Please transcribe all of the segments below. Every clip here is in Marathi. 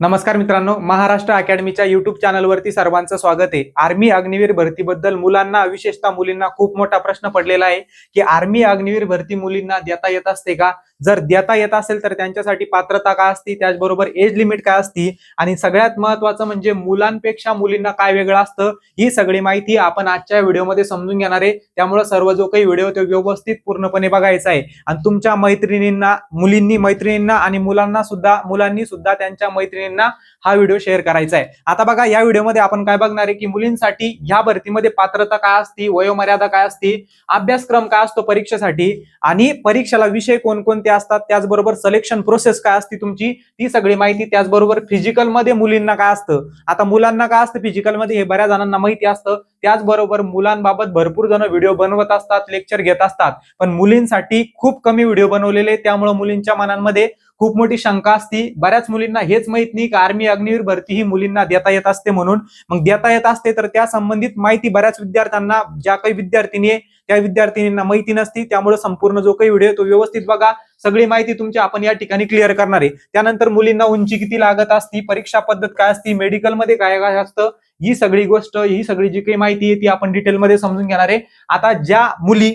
नमस्कार मित्रांनो महाराष्ट्र अकॅडमीच्या युट्यूब चॅनलवरती सर्वांचं स्वागत आहे. आर्मी अग्निवीर भरतीबद्दल मुलांना विशेषतः मुलींना खूप मोठा प्रश्न पडलेला आहे की आर्मी अग्निवीर भरती मुलींना देता येत असते का? जर देता येत असेल तर त्यांच्यासाठी पात्रता काय असती? त्याचबरोबर एज लिमिट काय असती? आणि सगळ्यात महत्वाचं म्हणजे मुलांपेक्षा मुलींना काय वेगळं असतं? ही सगळी माहिती आपण आजच्या व्हिडिओमध्ये समजून घेणार आहे. त्यामुळे सर्व जो काही व्हिडिओ तो व्यवस्थित पूर्णपणे बघायचा आहे. आणि तुमच्या मैत्रिणींना मुलींनी मैत्रिणींना आणि मुलांना सुद्धा मुलांनी सुद्धा त्यांच्या मैत्रिणींना हा व्हिडिओ शेअर करायचा आहे. आता बघा या व्हिडिओमध्ये आपण काय बघणार आहे की मुलींसाठी ह्या भरतीमध्ये पात्रता काय असती? वयोमर्यादा काय असती? अभ्यासक्रम काय असतो परीक्षेसाठी? आणि परीक्षेला विषय कोणकोणते असतात त्याचबरोबर सिलेक्शन प्रोसेस काय असते तुमची ती सगळी माहिती त्याचबरोबर फिजिकलमध्ये मुलींना काय असतं? आता मुलांना काय असतं फिजिकलमध्ये? हे बऱ्याच जणांना माहिती असतं. त्याचबरोबर मुलांबाबत भरपूर जण व्हिडिओ बनवत असतात लेक्चर घेत असतात. पण मुलींसाठी खूप कमी व्हिडिओ बनवलेले त्यामुळे मुलींच्या मनांमध्ये खूप मोठी शंका असती. बऱ्याच मुलींना हेच माहीत नाही की आर्मी अग्निवीर भरती ही मुलींना देता येत असते म्हणून. मग देता येत असते तर त्या संबंधित माहिती बऱ्याच विद्यार्थ्यांना ज्या काही विद्यार्थिनी आहे त्या विद्यार्थिनींना माहिती नसती. त्यामुळे संपूर्ण जो काही व्हिडिओ तो व्यवस्थित बघा. सगळी माहिती तुमची आपण या ठिकाणी क्लिअर करणार आहे. त्यानंतर मुलींना उंची किती लागत असती परीक्षा पद्धत काय असती मेडिकलमध्ये काय काय असतं ही सगळी गोष्ट ही सगळी जी काही माहिती आहे ती आपण डिटेलमध्ये समजून घेणार आहे. आता ज्या मुली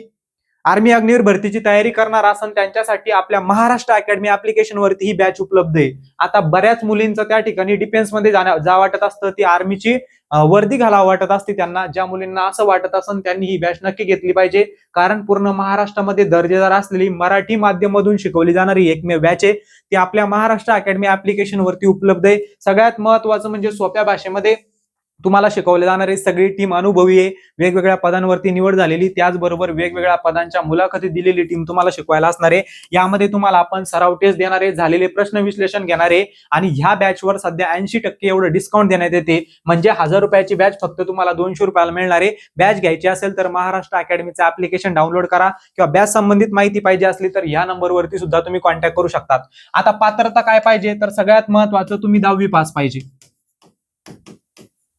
आर्मी अग्निवीर भरतीची तयारी करणार असन त्यांच्यासाठी आपल्या महाराष्ट्र अकॅडमी ऍप्लिकेशनवरती ही बॅच उपलब्ध आहे. आता बऱ्याच मुलींचं त्या ठिकाणी डिफेन्समध्ये जाण्या जा वाटत असतं ती आर्मीची वर्दी घालावं वाटत असते त्यांना. ज्या मुलींना असं वाटत असन त्यांनी ही बॅच नक्की घेतली पाहिजे. कारण पूर्ण महाराष्ट्रामध्ये दर्जेदार असलेली मराठी माध्यमातून शिकवली जाणारी एकमेव बॅच आहे. ती आपल्या महाराष्ट्र अकॅडमी ऍप्लिकेशन वरती उपलब्ध आहे. सगळ्यात महत्वाचं म्हणजे सोप्या भाषेमध्ये तुम्हाला शिकवले जाणारे सगळी टीम अनुभवी आहे. वेगवेगळ्या पदांवरती निवड झालेली त्याचबरोबर वेगवेगळ्या पदांच्या मुलाखती दिलेली टीम तुम्हाला शिकवायला असणार आहे. यामध्ये तुम्हाला आपण सराव टेस्ट देणारे झालेले प्रश्न विश्लेषण घेणारे आणि ह्या बॅचवर सध्या ऐंशी टक्के एवढं डिस्काउंट देण्यात येते. म्हणजे हजार रुपयाची बॅच फक्त तुम्हाला दोनशे रुपयाला मिळणार आहे. बॅच घ्यायची असेल तर महाराष्ट्र अकॅडमीचं ऍप्लिकेशन डाउनलोड करा किंवा बॅच संबंधित माहिती पाहिजे असली तर ह्या नंबरवरती सुद्धा तुम्ही कॉन्टॅक्ट करू शकतात. आता पात्रता काय पाहिजे? तर सगळ्यात महत्वाचं तुम्ही दहावी पास पाहिजे.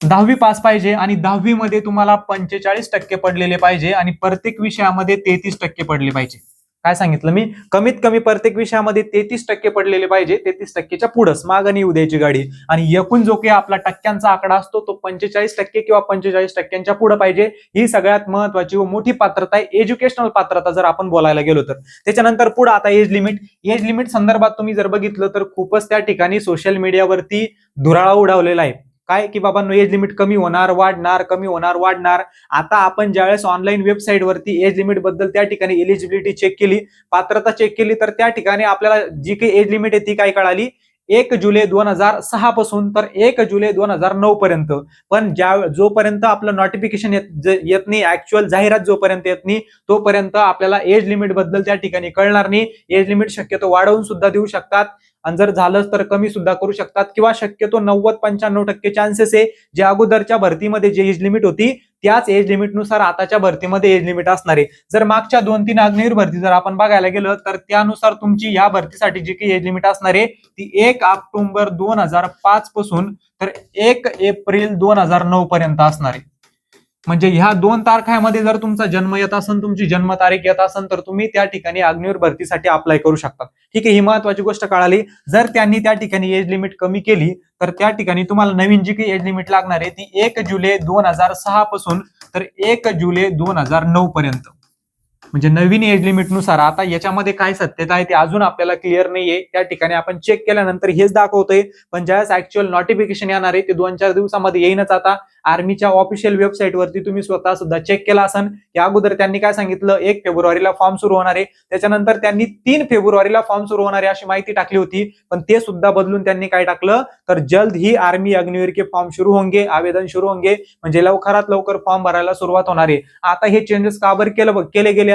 दहावी पास पाहिजे आणि दहावी मध्ये तुम्हाला पंचेचाळीस टक्के पडलेले पाहिजे आणि प्रत्येक विषयामध्ये तेहतीस टक्के पडले पाहिजे. काय सांगितलं मी? कमीत कमी प्रत्येक विषयामध्ये तेहतीस टक्के पडलेले पाहिजे तेहतीस टक्केच्या पुढंच. मागणी येऊ द्यायची गाडी. आणि एकूण जो काही आपला टक्क्यांचा आकडा असतो तो पंचेचाळीस टक्के किंवा पंचेचाळीस टक्क्यांच्या पुढे पाहिजे. ही सगळ्यात महत्वाची व मोठी पात्रता आहे एज्युकेशनल पात्रता जर आपण बोलायला गेलो तर. त्याच्यानंतर पुढे आता एज लिमिट एज लिमिट संदर्भात तुम्ही जर बघितलं तर खूपच त्या ठिकाणी सोशल मीडियावरती धुराळा उडावलेला आहे. काय की बाबांनो एज लिमिट कमी होणार वाढणार कमी होणार वाढणार. आता आपण ज्यावेळेस ऑनलाईन वेबसाईटवरती एज लिमिटबद्दल त्या ठिकाणी एलिजिबिलिटी चेक केली पात्रता चेक केली तर त्या ठिकाणी आपल्याला जी काही एज लिमिट आहे ती काय कळाली? एक जुलै दोन हजार सहा पासून तर एक जुलै दोन हजार नऊ पर्यंत. पण ज्या जोपर्यंत आपलं नोटिफिकेशन येत येत नाही ऍक्च्युअल जाहिरात जोपर्यंत येत नाही तोपर्यंत आपल्याला एज लिमिटबद्दल त्या ठिकाणी कळणार नाही. एज लिमिट शक्यतो वाढवून सुद्धा देऊ शकतात. आणि जर झालंच तर कमी सुद्धा करू शकतात. किंवा शक्यतो नव्वद पंच्याण्णव टक्के चान्सेस आहे जे अगोदरच्या भरतीमध्ये जे एज लिमिट होती त्याच एज लिमिटनुसार आताच्या भरतीमध्ये एज लिमिट असणार आहे. जर मागच्या दोन तीन अग्निवीर भरती जर आपण बघायला गेलं तर त्यानुसार तुमची या भरतीसाठी जी काही एज लिमिट असणार आहे ती एक ऑक्टोबर दोन हजार पाच पासून तर एक एप्रिल दोन हजार नऊ पर्यंत असणार आहे. म्हणजे ह्या दोन तारखामध्ये जर तुमचा जन्म येत असेल तुमची जन्मतारीख येत असेल तर तुम्ही त्या ठिकाणी अग्निवीर भरतीसाठी अप्लाय करू शकता. ठीक आहे ही महत्वाची गोष्ट कळाली. जर त्यांनी त्या ठिकाणी एज लिमिट कमी केली तर त्या ठिकाणी तुम्हाला नवीन जी काही एज लिमिट लागणार आहे ती एक जुलै दोन हजार सहा पासून तर एक जुलै दोन हजार नऊ पर्यंत. म्हणजे नवीन एज लिमिटनुसार आता याच्यामध्ये काय सत्यता आहे ते अजून आपल्याला क्लिअर नाहीये. त्या ठिकाणी आपण चेक केल्यानंतर हेच दाखवतोय. पण ज्यावेळेस ऍक्च्युअल नोटिफिकेशन येणार आहे ते दोन चार दिवसामध्ये येईनच आता. आर्मीच्या ऑफिशियल वेबसाईट वरती तुम्ही स्वतः सुद्धा चेक केला असन. या अगोदर त्यांनी काय सांगितलं? एक फेब्रुवारीला फॉर्म सुरू होणार आहे. त्याच्यानंतर त्यांनी तीन फेब्रुवारीला फॉर्म सुरू होणार आहे अशी माहिती टाकली होती. पण ते सुद्धा बदलून त्यांनी काय टाकलं? तर जल्द ही आर्मी अग्निवीर के फॉर्म सुरू होंगे आवेदन सुरू होंगे. म्हणजे लवकरात लवकर फॉर्म भरायला सुरुवात होणार आहे. आता हे चेंजेस का बरं केलं केले गेले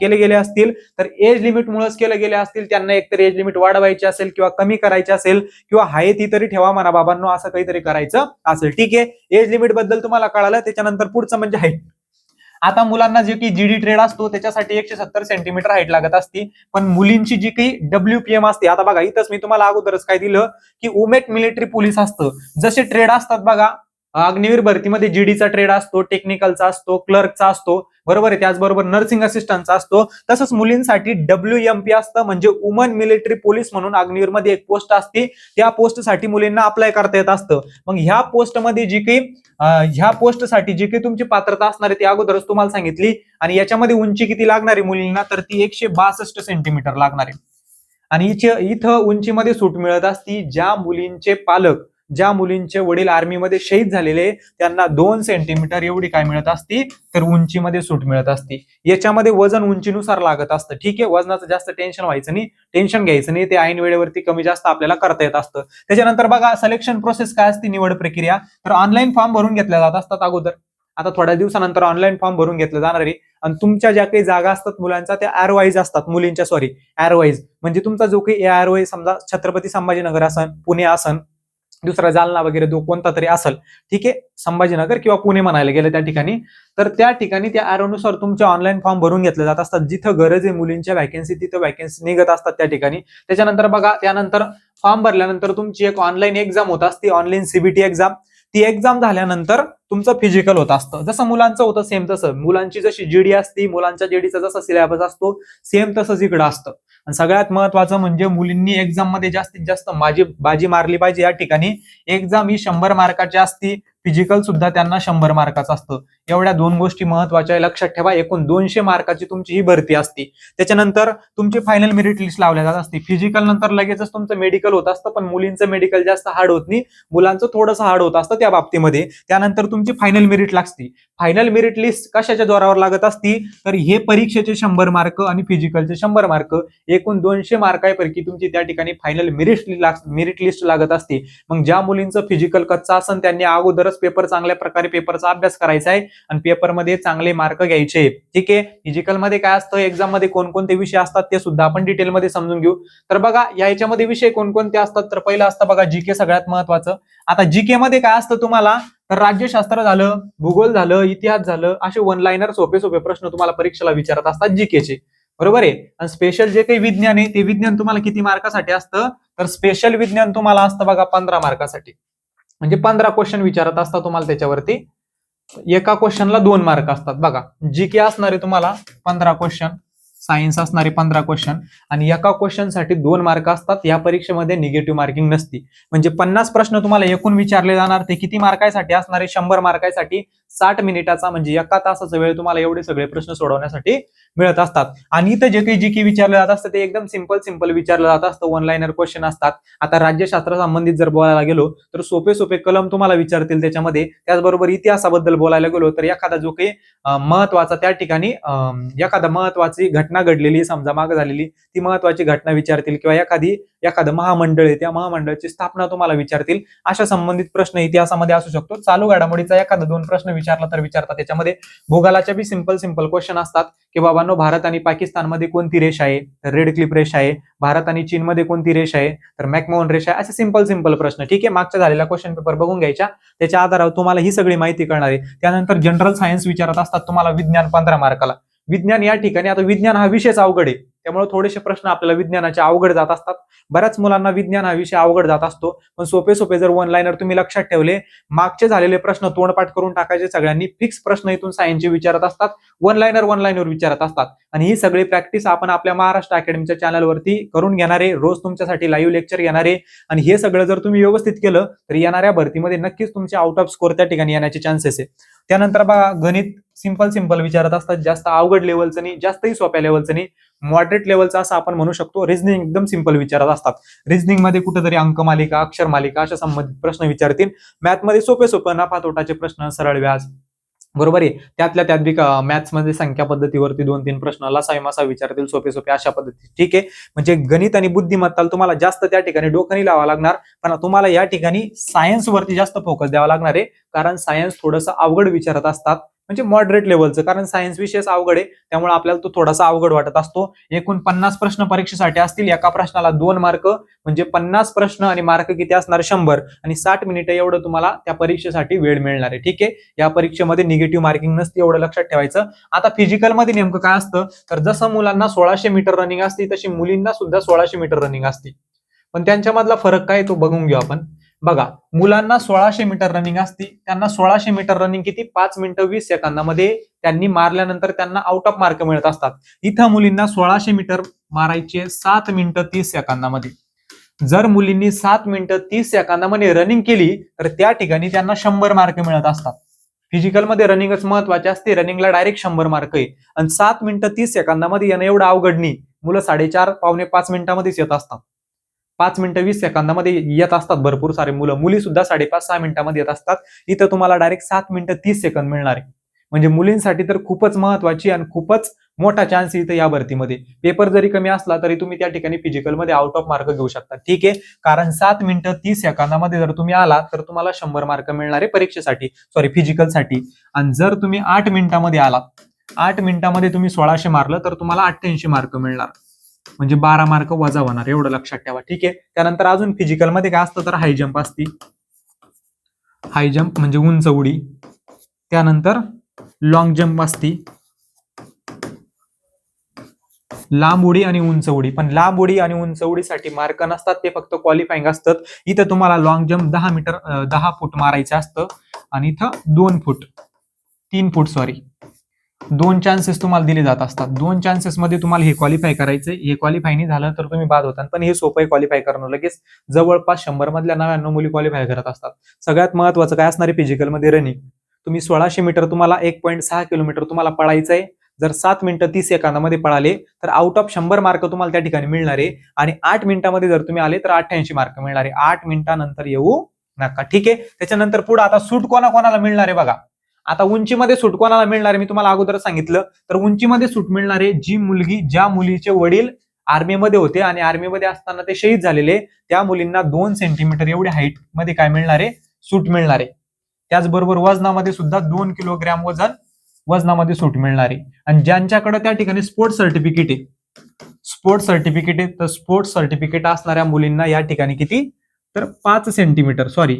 केले गेले असतील तर एज लिमिटमुळेच केले गेले असतील त्यांना एकतर एज लिमिट वाढवायची असेल किंवा कमी करायची असेल किंवा आहे ती तरी ठेवा म्हणा बाबांनो असं काहीतरी करायचं असेल. ठीक आहे? एज लिमिटबद्दल तुम्हाला कळालं त्याच्यानंतर पुढचं म्हणजे हाईट आता मुलांना जे की जीडी ट्रेड असतो त्याच्यासाठी एकशे सत्तर सेंटीमीटर हाईट लागत असती. पण मुलींची जी काही डब्ल्यू असते आता बघा इथंच मी तुम्हाला अगोदरच काय दिलं की उमेट मिलिटरी पोलीस असतं. जसे ट्रेड असतात बघा अग्निवीर भरतीमध्ये जीडीचा ट्रेड असतो टेक्निकलचा असतो क्लर्कचा असतो बरोबर आहे? त्याचबरोबर नर्सिंग असिस्टंटचा असतो. तसंच मुलींसाठी डब्ल्यू एम पी असतं म्हणजे वुमन मिलिटरी पोलीस म्हणून अग्निवीरमध्ये एक पोस्ट असते. त्या पोस्टसाठी मुलींना अप्लाय करता येत असतं. मग ह्या पोस्टमध्ये जी काही ह्या पोस्टसाठी जी काही तुमची पात्रता असणार आहे ती अगोदरच तुम्हाला सांगितली. आणि याच्यामध्ये उंची किती लागणार आहे मुलींना? तर ती एकशे बासष्ट सेंटीमीटर लागणार आहे. आणि इथे इथं उंचीमध्ये सूट मिळत असती ज्या मुलींचे पालक ज्या मुलींचे वडील आर्मीमध्ये शहीद झालेले त्यांना दोन सेंटीमीटर एवढी काय मिळत असती तर उंचीमध्ये सूट मिळत असती. याच्यामध्ये वजन उंचीनुसार लागत असतं. ठीक आहे वजनाचं जास्त टेन्शन व्हायचं नाही टेन्शन घ्यायचं नाही ते ऐन वेळेवरती कमी जास्त आपल्याला करता येत असतं. त्याच्यानंतर बघा सिलेक्शन प्रोसेस काय असते निवड प्रक्रिया. तर ऑनलाईन फॉर्म भरून घेतल्या जात असतात अगोदर. आता थोड्या दिवसानंतर ऑनलाईन फॉर्म भरून घेतले जाणार आहे. आणि तुमच्या ज्या काही जागा असतात मुलांच्या त्या ॲरवाईज असतात. मुलींच्या सॉरी ॲरवाईज म्हणजे तुमचा जो काही ॲरवाईज समजा छत्रपती संभाजीनगर असन पुणे असन दुसरा जालना वगैरे जो कोणता तरी असेल ठीक आहे? संभाजीनगर किंवा पुणे म्हणायला गेलं त्या ठिकाणी. तर त्या ठिकाणी त्या ॲरोनुसार तुमचे ऑनलाईन फॉर्म भरून घेतले जात असतात. जिथं गरज आहे मुलींच्या व्हॅकन्सी तिथं व्हॅकन्सी निघत असतात त्या ठिकाणी. त्याच्यानंतर बघा त्यानंतर फॉर्म भरल्यानंतर तुमची एक ऑनलाईन एक्झाम होत असते ऑनलाईन सीबीटी एक्झाम ती एक्झाम झाल्यानंतर तुमचं फिजिकल होत असतं. जसं मुलांचं होतं सेम तसं. मुलांची जशी जीडी असती मुलांच्या जीडीचा जसा सिलेबस असतो सेम तसंच इकडं असतं. आणि सगळ्यात महत्वाचं म्हणजे मुलींनी एक्झाममध्ये जास्तीत जास्त माझी बाजी मारली पाहिजे या ठिकाणी. एक्झाम ही शंभर मार्काची असती फिजिकल सुद्धा त्यांना शंभर मार्काचं असतं. एवढ्या दोन गोष्टी महत्त्वाच्या आहे. लक्षात ठेवा एकूण दोनशे मार्काची तुमची ही भरती असते. त्याच्यानंतर तुमची फायनल मेरिट लिस्ट लावल्या जात असते. फिजिकल नंतर लगेचच तुमचं मेडिकल होत असतं पण मुलींचं मेडिकल जास्त हार्ड होत नाही. मुलांचं थोडंसं हार्ड होत असतं त्या बाबतीमध्ये. त्यानंतर तुमची फायनल मेरिट लागते. फायनल मेरिट लिस्ट कशाच्या जोरावर लागत असती? तर हे परीक्षेचे शंभर मार्क आणि फिजिकलचे शंभर मार्क एकूण दोनशे मार्कापैकी तुमची त्या ठिकाणी फायनल मेरिट मेरिट लिस्ट लागत असते. मग ज्या मुलींचं फिजिकल कच्चा असन त्यांनी अगोदरच पेपर चांगल्या प्रकारे पेपरचा अभ्यास करायचा आहे आणि पेपरमध्ये चांगले मार्क घ्यायचे. ठीक आहे? फिजिकलमध्ये काय असतं? एक्झाममध्ये कोणकोणते विषय असतात ते सुद्धा आपण डिटेलमध्ये समजून घेऊ. तर बघा या याच्यामध्ये विषय कोणकोणते असतात? तर पहिलं असतं बघा जीके सगळ्यात महत्वाचं. आता जीके मध्ये काय असतं तुम्हाला? तर राज्यशास्त्र झालं भूगोल झालं इतिहास झालं असे वन लाईनर सोपे सोपे प्रश्न तुम्हाला परीक्षेला विचारत असतात जीकेचे बरोबर आहे? आणि स्पेशल जे काही विज्ञान आहे ते विज्ञान तुम्हाला किती मार्कासाठी असतं? तर स्पेशल विज्ञान तुम्हाला असतं बघा पंधरा मार्कासाठी. म्हणजे पंधरा क्वेश्चन विचारत असतात तुम्हाला त्याच्यावरती. एका क्वेश्चनला दोन मार्क असतात. बघा जी के असणारे तुम्हाला पंधरा क्वेश्चन सायन्स असणारे पंधरा क्वेश्चन आणि एका क्वेश्चनसाठी दोन मार्क असतात या परीक्षेमध्ये निगेटिव्ह मार्किंग नसती. म्हणजे पन्नास प्रश्न तुम्हाला एकूण विचारले जाणार ते किती मार्कासाठी असणारे शंभर मार्कासाठी साठ मिनिटाचा म्हणजे एका तासाचा वेळ तुम्हाला एवढे सगळे प्रश्न सोडवण्यासाठी मिळत असतात. आणि इथं जे काही जी की विचारलं जात असतं ते एकदम सिंपल सिंपल विचारलं जात असतं. वन लाईनर क्वेश्चन असतात. आता राज्यशास्त्र संबंधित जर बोलायला गेलो तर सोपे सोपे कलम तुम्हाला विचारतील त्याच्यामध्ये. त्याचबरोबर इतिहासाबद्दल बोलायला गेलो तर एखादा जो काही महत्त्वाचा त्या ठिकाणी एखादा महत्वाची घटना घडलेली समजा माग झालेली ती महत्वाची घटना विचारतील किंवा एखादी एखादं महामंडळ आहे त्या महामंडळाची स्थापना तुम्हाला विचारतील. अशा संबंधित प्रश्न इतिहासामध्ये असू शकतो. चालू घडामोडीचा एखादा दोन प्रश्न विचारला तर विचारतात. त्याच्यामध्ये भूगोलाच्या बी सिंपल सिंपल क्वेश्चन असतात की बाबांनो भारत आणि पाकिस्तानमध्ये कोणती रेष आहे? तर रेड क्लिप रेष आहे. भारत आणि चीनमध्ये कोणती रेष आहे? तर मॅकमोहन रेष आहे. असे सिंपल सिंपल प्रश्न. ठीक आहे मागच्या झालेला क्वेश्चन पेपर बघून घ्यायच्या. त्याच्या आधारावर तुम्हाला ही सगळी माहिती कळणार आहे. त्यानंतर जनरल सायन्स विचारत असतात तुम्हाला विज्ञान पंधरा मार्काला विज्ञान या ठिकाणी आता विज्ञान हा विषयच अवघड आहे. त्यामुळे थोडेसे प्रश्न आपल्याला विज्ञानाचे अवघड जात असतात. बऱ्याच मुलांना विज्ञान हा विषय अवघड जात असतो. पण सोपे सोपे जर वन लाईनर तुम्ही लक्षात ठेवले मागचे झालेले प्रश्न तोंडपाठ करून टाकायचे सगळ्यांनी फिक्स प्रश्न इथून सायन्सचे विचारत असतात. वन लाईनर वन लाईनवर विचारत असतात. आणि ही सगळी प्रॅक्टिस आपण आपल्या महाराष्ट्र अकॅडमीच्या चॅनलवरती करून घेणारे रोज तुमच्यासाठी लाईव्ह लेक्चर घेणारे. आणि हे सगळं जर तुम्ही व्यवस्थित केलं तर येणाऱ्या भरतीमध्ये नक्कीच तुमचे आउट ऑफ स्कोर त्या ठिकाणी येण्याचे चान्सेस आहे. त्यानंतर बघा गणित सिंपल सिंपल विचारत असतात. जास्त अवघड लेवलचं नाही जास्तही सोप्या लेवलचं नाही. मॉडरेट लेवलचा असं आपण म्हणू शकतो. रिझनिंग एकदम सिंपल विचारात असतात. रिझनिंगमध्ये कुठेतरी अंक मालिका अक्षर मालिका अशा संबंधित प्रश्न विचारतील. मॅथमध्ये सोपे सोपे नफा तोटाचे प्रश्न सरळ व्याज. बरोबर आहे? त्यातल्या त्यात बी मॅथ्समध्ये संख्या पद्धतीवरती दोन तीन प्रश्न लसावी मासा विचारतील सोपे सोपे अशा पद्धती. ठीक आहे? म्हणजे गणित आणि बुद्धिमत्ताला तुम्हाला जास्त त्या ठिकाणी डोकं लावा लागणार पण तुम्हाला या ठिकाणी सायन्सवरती जास्त फोकस द्यावा लागणार आहे. कारण सायन्स थोडंसं अवघड विचारत असतात. म्हणजे मॉडरेट लेवलचं कारण सायन्स विषयच अवघड आहे. त्यामुळे आपल्याला तो थोडासा अवघड वाटत असतो. एकूण पन्नास प्रश्न परीक्षेसाठी असतील एका प्रश्नाला दोन मार्क म्हणजे पन्नास प्रश्न आणि मार्क किती असणार? शंभर. आणि साठ मिनिटं एवढं तुम्हाला त्या परीक्षेसाठी वेळ मिळणार आहे. ठीक आहे? या परीक्षेमध्ये निगेटिव्ह मार्किंग नसते एवढं लक्षात ठेवायचं. आता फिजिकलमध्ये नेमकं काय असतं? तर जसं मुलांना सोळाशे मीटर रनिंग असते तशी मुलींना सुद्धा सोळाशे मीटर रनिंग असते. पण त्यांच्यामधला फरक काय तो बघून घेऊ आपण. बघा मुलांना सोळाशे मीटर रनिंग असती त्यांना सोळाशे मीटर रनिंग किती? पाच मिनिटं वीस सेकंदामध्ये त्यांनी मारल्यानंतर त्यांना आउट ऑफ मार्क मिळत असतात. इथं मुलींना सोळाशे मीटर मारायचे सात मिनिटं तीस सेकंदामध्ये. जर मुलींनी सात मिनिटं तीस सेकंदामध्ये रनिंग केली तर त्या ठिकाणी त्यांना शंभर मार्क मिळत असतात. फिजिकलमध्ये रनिंगच महत्त्वाचे असते रनिंगला डायरेक्ट शंभर मार्क आहे. आणि सात मिनिटं तीस सेकंदामध्ये येणं एवढं अवघड नाही. मुलं साडेचार पावणे पाच मिनिटांमध्येच येत असतात. पाच मिनिटं वीस सेकंदामध्ये येत असतात भरपूर सारे मुलं. मुली सुद्धा साडेपाच सहा मिनिटांमध्ये येत असतात. इथं तुम्हाला डायरेक्ट सात मिनिटं तीस सेकंद मिळणार आहे. म्हणजे मुलींसाठी तर खूपच महत्वाची आणि खूपच मोठा चान्स इथं या भरतीमध्ये. पेपर जरी कमी असला तरी तुम्ही त्या ठिकाणी फिजिकलमध्ये आउट ऑफ मार्क घेऊ शकता. ठीक आहे? कारण सात मिनिटं तीस सेकंदामध्ये जर तुम्ही आला तर तुम्हाला शंभर मार्क मिळणार आहे परीक्षेसाठी. सॉरी फिजिकलसाठी आणि जर तुम्ही आठ मिनिटामध्ये आलात आठ मिनिटामध्ये तुम्ही सोळाशे मारलं तर तुम्हाला अठ्ठ्याऐंशी मार्क मिळणार. म्हणजे बारा मार्क वजा होणार एवढं लक्षात ठेवा. ठीक आहे? त्यानंतर अजून फिजिकलमध्ये काय असतं तर हाय जम्प असती. हाय जम्प म्हणजे उंच उडी. त्यानंतर लॉंग जम्प असती. लांब उडी आणि उंच उडी. पण लांब उडी आणि उंच उडीसाठी मार्क नसतात ते फक्त क्वालिफाईंग असतात. इथं तुम्हाला लॉंग जम्प दहा मीटर दहा फूट मारायचं असतं. आणि इथं दोन फूट तीन फूट सॉरी दोन चान्सेस तुम्हाला दिले जात असतात. दोन चान्सेस मध्ये तुम्हाला हे क्वालिफाय करायचं हे क्वालिफाय नाही झालं तर तुम्ही बाद होता पण हे सोपं आहे क्वालिफाय करणं. लगेच जवळपास शंभर मधल्या नव्याण्णव मुली क्वालिफाय करत असतात. सगळ्यात महत्वाचं काय असणार आहे फिजिकलमध्ये रनिंग तुम्ही सोळाशे मीटर तुम्हाला एक पॉईंट सहा किलोमीटर तुम्हाला पळायचं आहे जर सात मिनिटं तीस सेकंदामध्ये पळाले तर आउट ऑफ शंभर मार्क तुम्हाला त्या ठिकाणी मिळणार आहे. आणि आठ मिनिटामध्ये जर तुम्ही आले तर अठ्ठ्याऐंशी मार्क मिळणार आहे. आठ मिनिटानंतर येऊ नका. ठीक आहे? त्याच्यानंतर पुढे आता सूट कोणा कोणाला मिळणार आहे बघा. आता उंचीमध्ये सूट कोणाला मिळणार आहे? मी तुम्हाला अगोदर सांगितलं. तर उंचीमध्ये सूट मिळणार आहे जी मुलगी ज्या मुलीचे वडील आर्मीमध्ये होते आणि आर्मीमध्ये असताना ते शहीद झालेले त्या मुलींना दोन सेंटीमीटर एवढी हाईटमध्ये काय मिळणार? आहे सूट मिळणार. आहे त्याचबरोबर वजनामध्ये सुद्धा दोन किलोग्रॅम वजन वजनामध्ये सूट मिळणार. आहे आणि ज्यांच्याकडे त्या ठिकाणी स्पोर्ट्स सर्टिफिकेट आहे स्पोर्ट्स सर्टिफिकेट आहे तर स्पोर्ट्स सर्टिफिकेट असणाऱ्या मुलींना या ठिकाणी किती? तर पाच सेंटीमीटर सॉरी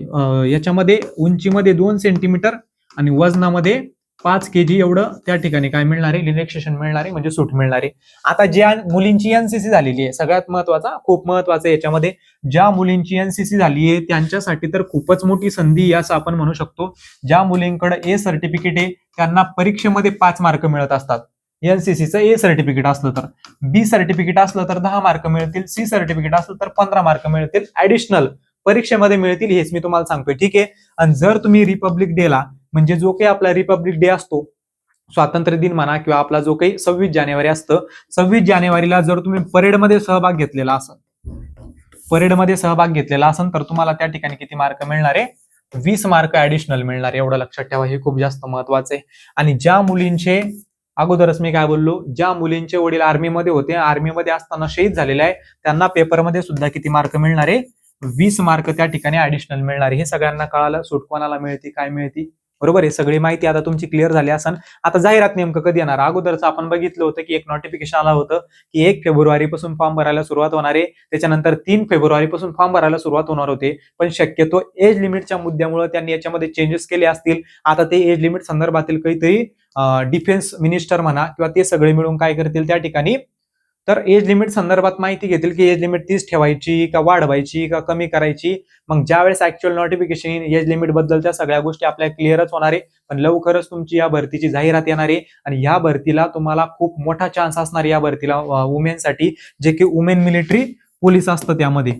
याच्यामध्ये उंचीमध्ये दोन सेंटीमीटर आणि वजनामध्ये पाच के जी एवढं त्या ठिकाणी काय मिळणार? आहे रिलॅक्सेशन मिळणार आहे म्हणजे सूट मिळणार. आहे आता ज्या मुलींची एनसीसी झालेली आहे सगळ्यात महत्त्वाचा खूप महत्त्वाचा आहे याच्यामध्ये ज्या मुलींची एनसीसी झाली आहे त्यांच्यासाठी तर खूपच मोठी संधी आहे असं आपण म्हणू शकतो. ज्या मुलींकडे ए सर्टिफिकेट आहे त्यांना परीक्षेमध्ये पाच मार्क मिळत असतात. एनसीसीचं ए सर्टिफिकेट असलं तर. बी सर्टिफिकेट असलं तर दहा मार्क मिळतील सी सर्टिफिकेट असलं तर पंधरा मार्क मिळतील. ऍडिशनल परीक्षेमध्ये मिळतील हेच मी तुम्हाला सांगतोय. ठीक आहे? आणि जर तुम्ही रिपब्लिक डेला म्हणजे जो काही आपला रिपब्लिक डे असतो स्वातंत्र्य दिन म्हणा किंवा आपला जो काही सव्वीस जानेवारी असतं सव्वीस जानेवारीला जर तुम्ही परेडमध्ये सहभाग घेतलेला असाल परेडमध्ये सहभाग घेतलेला असाल तर तुम्हाला त्या ठिकाणी किती मार्क मिळणार आहे? वीस मार्क ऍडिशनल मिळणार आहे एवढं लक्षात ठेवा हे खूप जास्त महत्वाचं आहे. आणि ज्या मुलींचे अगोदरच मी काय बोललो ज्या मुलींचे वडील आर्मीमध्ये होते आर्मीमध्ये असताना शहीद झालेले आहे त्यांना पेपरमध्ये सुद्धा किती मार्क मिळणार आहे? वीस मार्क त्या ठिकाणी ऍडिशनल मिळणार आहे. हे सगळ्यांना कळालं सुटकोणाला मिळते काय मिळते? बरोबर आहे? सगळी माहिती आता तुमची क्लिअर झाली असन. आता जाहिरात नेमकं कधी येणार? अगोदरच आपण बघितलं होतं की एक नोटिफिकेशन आलं होतं की एक फेब्रुवारी पासून फॉर्म भरायला सुरुवात होणार आहे. त्याच्यानंतर तीन फेब्रुवारी पासून फॉर्म भरायला सुरुवात होणार होते. पण शक्यतो एज लिमिटच्या मुद्द्यामुळे त्यांनी याच्यामध्ये चेंजेस केले असतील. आता ते एज लिमिट संदर्भातील काहीतरी डिफेन्स मिनिस्टर म्हणा किंवा ते सगळे मिळून काय करतील त्या ठिकाणी तर एज लिमिट संदर्भात माहिती घेतील की एज लिमिट तीस ठेवायची का वाढवायची का कमी करायची. मग ज्यावेळेस ऍक्च्युअल नोटिफिकेशन येईल एज लिमिट बद्दलच्या सगळ्या गोष्टी आपल्याला क्लिअरच होणार आहे. पण लवकरच तुमची या भरतीची जाहिरात येणार आहे आणि या भरतीला तुम्हाला खूप मोठा चान्स असणार या भरतीला वुमेनसाठी जे की वुमेन मिलिटरी पोलीस असतं त्यामध्ये.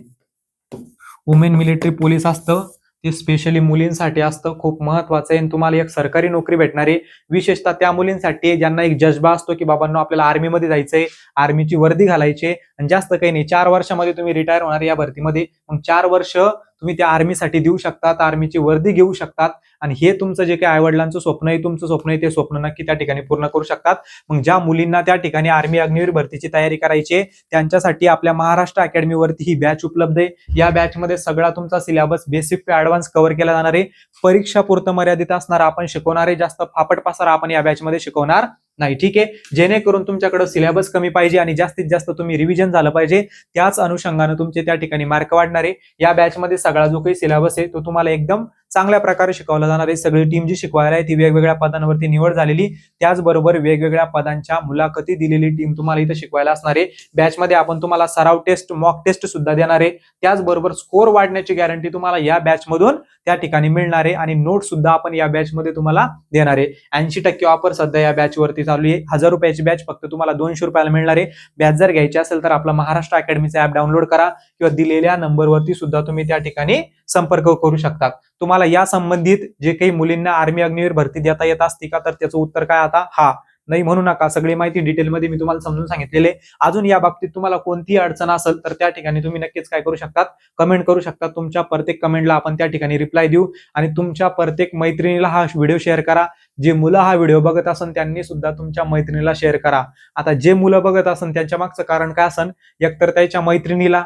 वुमेन मिलिटरी पोलीस असतं. ते स्पेशली मुलींसाठी असतं खूप महत्वाचं आहे. आणि तुम्हाला एक सरकारी नोकरी भेटणारी विशेषतः त्या मुलींसाठी ज्यांना एक जज्बा असतो की बाबांनो आपल्याला आर्मीमध्ये जायचंय आर्मीची वर्दी घालायची आणि जास्त काही नाही. चार वर्षामध्ये तुम्ही रिटायर होणार या भरतीमध्ये. मग चार वर्ष तुम्ही त्या आर्मीसाठी देऊ शकतात आर्मीची वर्दी घेऊ शकतात आणि हे तुमचं जे काही आईवडिलांचं स्वप्न आहे तुमचं स्वप्न आहे ते स्वप्न नक्की त्या ठिकाणी पूर्ण करू शकतात. मग ज्या मुलींना त्या ठिकाणी आर्मी अग्निवीर भरतीची तयारी करायची आहे त्यांच्यासाठी आपल्या महाराष्ट्र अकॅडमीवरती ही बॅच उपलब्ध आहे. या बॅचमध्ये सगळा तुमचा सिलेबस बेसिक ऍडव्हान्स कव्हर केला जाणार आहे. परीक्षा पुरतं मर्यादित असणार आपण शिकवणार आहे जास्त फापट पासार आपण या बॅचमध्ये शिकवणार. नाही ठीक आहे. जेणेकरून तुमच्याकडे सिलेबस कमी पाहिजे आणि जास्तीत जास्त तुम्ही रिव्हिजन झालं पाहिजे त्याच अनुषंगानं तुमचे त्या ठिकाणी मार्क वाढणारे. या बॅचमध्ये सगळा जो काही सिलेबस आहे तो तुम्हाला एकदम चांगल्या प्रकारे शिकवलं जाणार आहे. सगळी टीम जी शिकवायला आहे ती वेगवेगळ्या पदांवरती निवड झालेली. त्याचबरोबर वेगवेगळ्या पदांच्या मुलाखती दिलेली टीम तुम्हाला इथं शिकवायला असणार आहे. बॅचमध्ये आपण तुम्हाला सराव टेस्ट मॉक टेस्ट सुद्धा देणार आहे. त्याचबरोबर स्कोर वाढण्याची गॅरंटी तुम्हाला या बॅच मधून त्या ठिकाणी मिळणार आहे. आणि नोट सुद्धा आपण या बॅचमध्ये तुम्हाला देणार आहे. ऐंशी टक्के ऑफर सध्या या बॅचवरती चालू आहे. हजार रुपयाची बॅच फक्त तुम्हाला दोनशे रुपयाला मिळणार आहे. बॅच जर घ्यायची असेल तर आपलं महाराष्ट्र अकॅडमीचा ऍप डाउनलोड करा. किंवा दिलेल्या नंबरवरती सुद्धा तुम्ही त्या ठिकाणी संपर्क करू शकतात. तुम्हाला या संबंधित जे काही मुलींना आर्मी अग्निवीर भरती देता येत असते का तर त्याचं उत्तर काय आता? हा नाही म्हणू नका. सगळी माहिती डिटेलमध्ये मी तुम्हाला समजून सांगितलेले अजून या बाबतीत तुम्हाला कोणतीही अडचण असेल तर त्या ठिकाणी तुम्ही नक्कीच काय करू शकतात? कमेंट करू शकता तुमच्या प्रत्येक कमेंटला आपण त्या ठिकाणी रिप्लाय देऊ. आणि तुमच्या प्रत्येक मैत्रिणीला हा व्हिडिओ शेअर करा. जे मुलं हा व्हिडिओ बघत असन त्यांनी सुद्धा तुमच्या मैत्रिणीला शेअर करा. आता जे मुलं बघत असन त्यांच्या मागचं कारण काय असन? एकतर त्याच्या मैत्रिणीला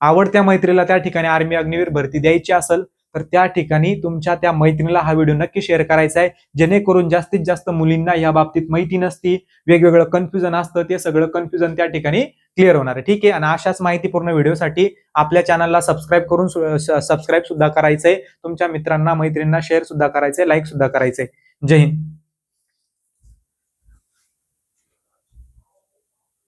आवडत्या मैत्रीला त्या ठिकाणी आर्मी अग्निवीर भरती द्यायची असेल तर त्या ठिकाणी तुमच्या त्या मैत्रिणीला हा व्हिडिओ नक्की शेअर करायचा आहे. जेणेकरून जास्तीत जास्त मुलींना या बाबतीत माहिती नसती वेगवेगळं कन्फ्युजन असतं ते सगळं कन्फ्युजन त्या ठिकाणी क्लिअर होणार आहे. ठीक आहे? आणि अशाच माहितीपूर्ण व्हिडिओसाठी आपल्या चॅनलला सबस्क्राईब करून सबस्क्राईब सुद्धा करायचंय. तुमच्या मित्रांना मैत्रिणींना शेअर सुद्धा करायचंय लाईक सुद्धा करायचंय. जय हिंद.